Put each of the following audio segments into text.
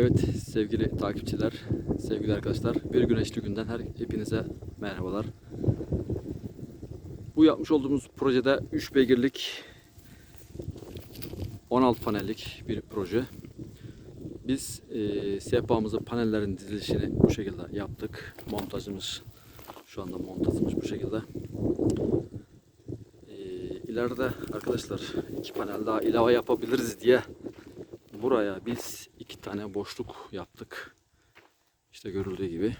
Evet sevgili takipçiler, sevgili arkadaşlar. Bir güneşli günden her hepinize merhabalar. Bu yapmış olduğumuz projede 3 beygirlik 16 panellik bir proje. Biz e, sehpamızı panellerin dizilişini bu şekilde yaptık. Montajımız şu anda montajımız bu şekilde. E, ileride arkadaşlar iki panel daha ilave yapabiliriz diye buraya biz iki tane boşluk yaptık. İşte görüldüğü gibi.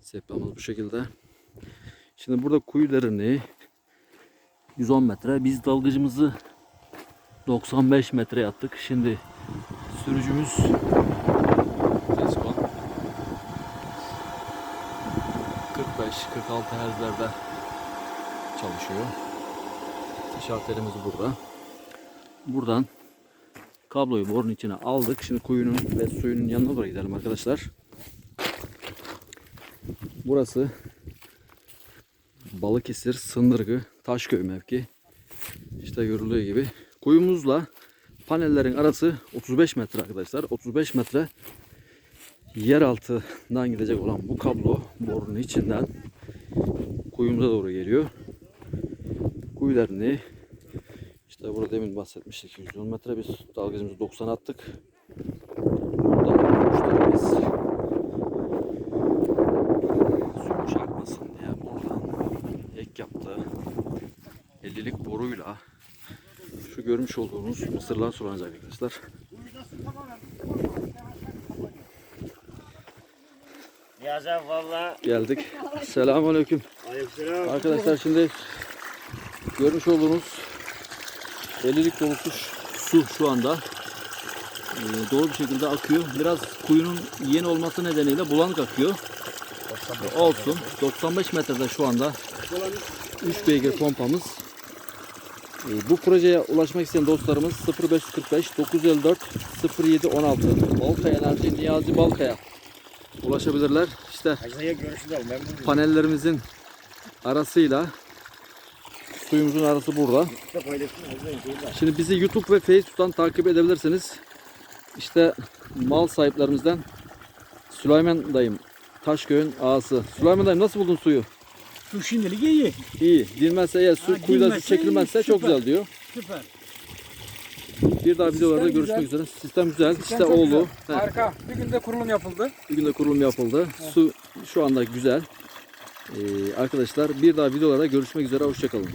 Sehpamız bu şekilde. Şimdi burada kuyularını 110 metre. Biz dalgıcımızı 95 metre yaptık. Şimdi sürücümüz Tesco 45-46 Hz'lerde çalışıyor. Şartelimiz burada. Buradan kabloyu borun içine aldık. Şimdi kuyunun ve suyunun yanına doğru gidelim arkadaşlar. Burası Balıkesir Sındırgı Taşköy mevki. İşte görüldüğü gibi. Kuyumuzla panellerin arası 35 metre arkadaşlar. 35 metre yer altından gidecek olan bu kablo borunun içinden kuyumuza doğru geliyor. Kuyularını işte burada demin bahsetmiştik 110 metre biz dalgıcımızı 90 attık. Buradan müşterimiz su çarpmasın diye buradan ek yaptığı 50'lik boruyla şu görmüş olduğunuz mısırlar sulanacak arkadaşlar. Niyazi valla Geldik. Selamünaleyküm. aleykümselam. Arkadaşlar şimdi görmüş olduğunuz 50'lik dolusu su şu anda e, doğru bir şekilde akıyor. Biraz kuyunun yeni olması nedeniyle bulanık akıyor. E, Olsun. 95 metrede şu anda 3 beygir pompamız. E, Bu projeye ulaşmak isteyen dostlarımız 0545 954 07 16 Balkaya Enerji Niyazi Balkaya ulaşabilirler. İşte panellerimizin arasıyla suyumuzun arası burada. Şimdi bizi YouTube ve Facebook'tan takip edebilirsiniz. İşte mal sahiplerimizden Süleyman dayım Taşköy'ün ağası. Süleyman dayım nasıl buldun suyu? Su şimdilik iyi. İyi. Dinmezse eğer su kuyuda su çekilmezse iyi, çok süper. güzel diyor. Süper. Bir daha videolarda Sistem görüşmek güzel. üzere. Sistem güzel. Sistem işte oğlu. güzel. Harika. Bir günde kurulum yapıldı. bir günde kurulum yapıldı. Su şu anda güzel. Ee, arkadaşlar bir daha videolarda görüşmek üzere. Hoşçakalın.